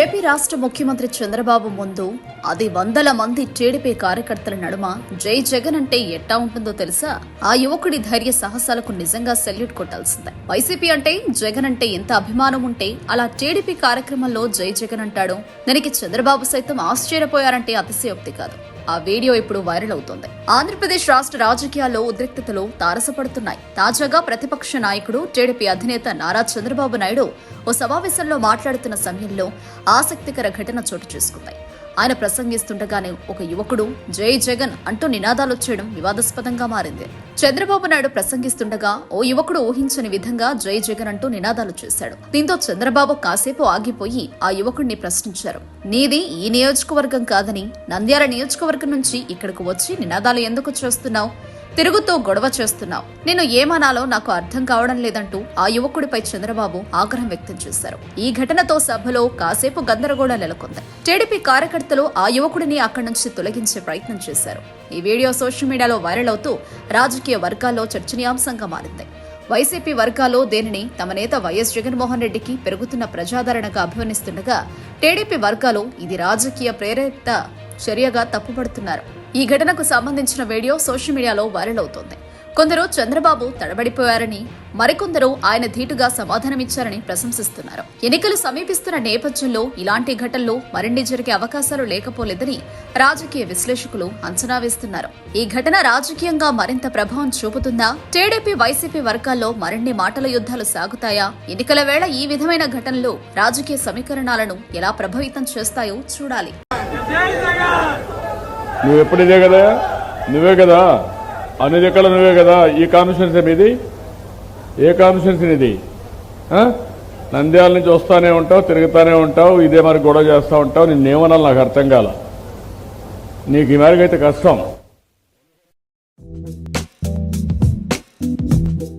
AP రాష్ట్ర ముఖ్యమంత్రి చంద్రబాబు ముందు అది వందల మంది టీడీపీ కార్యకర్తల నడుమ జై జగన్ అంటే ఎట్టా ఉంటుందో తెలుసా? ఆ యువకుడి ధైర్య సాహసాలకు నిజంగా సెల్యూట్ కొట్టాల్సిందే. వైసీపీ అంటే జగన్ అంటే ఎంత అభిమానం ఉంటే అలా టీడీపీ కార్యక్రమంలో జై జగన్ అంటాడు. దానికి చంద్రబాబు సైతం ఆశ్చర్యపోయారంటే అతిశయోక్తి కాదు. ఆ వీడియో ఇప్పుడు వైరల్ అవుతోంది. ఆంధ్రప్రదేశ్ రాష్ట్ర రాజకీయాల్లో ఉద్రిక్తతలు తారసపడుతున్నాయి. తాజాగా ప్రతిపక్ష నాయకుడు టీడీపీ అధినేత నారా చంద్రబాబు నాయుడు ఓ సమావేశంలో మాట్లాడుతున్న సమయంలో ఆసక్తికర ఘటన చోటు చేసుకుంది. ఆయన ప్రసంగిస్తుండగానే ఒక యువకుడు జై జగన్ అంటూ నినాదాలు చేయడం వివాదాస్పదంగా మారింది. చంద్రబాబు నాయుడు ప్రసంగిస్తుండగా ఓ యువకుడు ఊహించని విధంగా జై జగన్ అంటూ నినాదాలు చేశాడు. దీంతో చంద్రబాబు కాసేపు ఆగిపోయి ఆ యువకుడిని ప్రశ్నించారు. నీది ఈ నియోజకవర్గం కాదని నంద్యాల నియోజకవర్గం నుంచి ఇక్కడకు వచ్చి నినాదాలు ఎందుకు చేస్తున్నావు? తిరుగుతూ గొడవ చేస్తున్నావు. నేను ఏమనాలో నాకు అర్థం కావడం లేదంటూ ఆ యువకుడిపై చంద్రబాబు ఆగ్రహం వ్యక్తం చేశారు. ఈ ఘటనతో సభలో కాసేపు గందరగోళం నెలకొంది. టీడీపీ కార్యకర్తలు ఆ యువకుడిని అక్కడి నుంచి తొలగించే ప్రయత్నం చేశారు. ఈ వీడియో సోషల్ మీడియాలో వైరల్ అవుతూ రాజకీయ వర్గాల్లో చర్చనీయాంశంగా మారింది. వైసీపీ వర్గాల్లో దేనిని తమ నేత వైఎస్ జగన్మోహన్ రెడ్డికి పెరుగుతున్న ప్రజాదరణగా అభివర్ణిస్తుండగా టీడీపీ వర్గాలు ఇది రాజకీయ ప్రేరేపిత చర్యగా తప్పుపడుతున్నారు. ఈ ఘటనకు సంబంధించిన వీడియో సోషల్ మీడియాలో వైరల్ అవుతోంది. కొందరు చంద్రబాబు తడబడిపోయారని మరికొందరు ఆయన ధీటుగా సమాధానమిచ్చారని ప్రశంసిస్తున్నారు. ఎన్నికలు సమీపిస్తున్న నేపథ్యంలో ఇలాంటి ఘటనలు మరిన్ని జరిగే అవకాశాలు లేకపోలేదని రాజకీయ విశ్లేషకులు అంచనా వేస్తున్నారు. ఈ ఘటన రాజకీయంగా మరింత ప్రభావం చూపుతుందా? టీడీపీ వైసీపీ వర్గాల్లో మరిన్ని మాటల యుద్ధాలు సాగుతాయా? ఎన్నికల వేళ ఈ విధమైన ఘటనలు రాజకీయ సమీకరణాలను ఎలా ప్రభావితం చేస్తాయో చూడాలి. నువ్వు ఎప్పుడు ఇదే కదా? నువ్వే కదా? అన్ని దగ్గర నువ్వే కదా? ఈ కాన్స్టిట్యున్సీ మీది? ఏ కాన్స్టిట్యున్సీ ఇది నంద్యాల నుంచి వస్తానే ఉంటావు తిరుగుతానే ఉంటావు ఇదే మరి గొడవ చేస్తూ ఉంటావు నిన్నేమనాలి నాకు అర్థం కాల. నీకు ఈ మేరకైతే కష్టం.